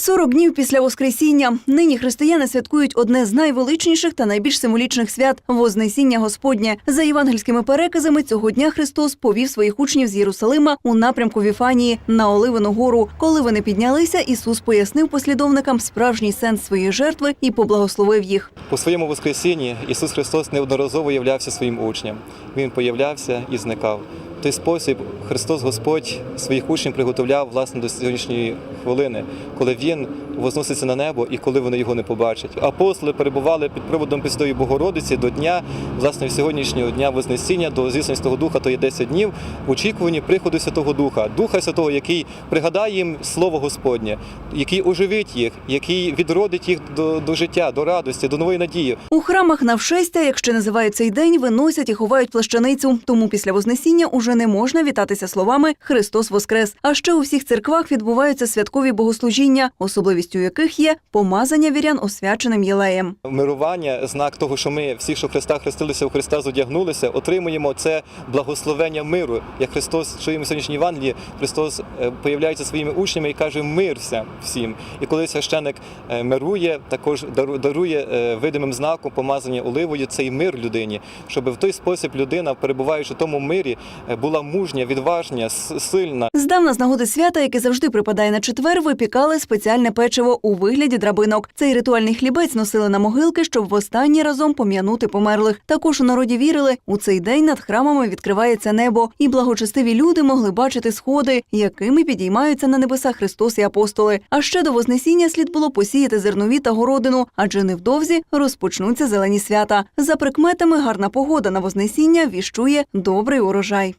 40 днів після Воскресіння. Нині християни святкують одне з найвеличніших та найбільш символічних свят Вознесіння Господнє. За євангельськими переказами цього дня Христос повів своїх учнів з Єрусалима у напрямку Віфанії на Оливину гору. Коли вони піднялися, Ісус пояснив послідовникам справжній сенс своєї жертви і поблагословив їх. У своєму Воскресінні Ісус Христос неодноразово являвся своїм учням. Він появлявся і зникав. Той спосіб Христос Господь своїх учнів приготовляв власне до сьогоднішньої хвилини, коли Він возноситься на небо і коли вони його не побачать. Апостоли перебували під проводом Пресвятої Богородиці до дня, власне, сьогоднішнього дня Вознесіння, до зіснення Святого Духа, то є 10 днів, в очікуванні приходу Святого Духа, Духа Святого, який пригадає їм Слово Господнє, який оживить їх, який відродить їх до, до життя, до радості, до нової надії. У храмах навшестя, як ще називають цей день, виносять і ховають плащаницю. Тому після Вознесіння уже не можна вітатися словами Христос Воскрес. А ще у всіх церквах відбуваються святкові богослужіння, особливістю яких є помазання вірян освяченим єлеєм. Мирування, знак того, що ми всі, що Христа хрестилися, у Христа зодягнулися, отримуємо це благословення миру. Як Христос чуємо сьогоднішній Євангелії, Христос е, появляється своїми учнями і каже мирся всім. І коли священик е, мирує, також дару- дарує е, видимим знаком помазання оливою цей мир людині, щоб в той спосіб людина, перебуваючи в тому мирі, була мужня, відважня, сильна. Здавна з нагоди свята, яке завжди припадає на четвер, випікали спеціальне печиво у вигляді драбинок. Цей ритуальний хлібець носили на могилки, щоб востаннє разом пом'янути померлих. Також у народі вірили, у цей день над храмами відкривається небо, і благочестиві люди могли бачити сходи, якими підіймаються на небеса Христос і апостоли. А ще до Вознесіння слід було посіяти зернові та городину, адже невдовзі розпочнуться зелені свята. За прикметами, гарна погода на Вознесіння віщує добрий урожай.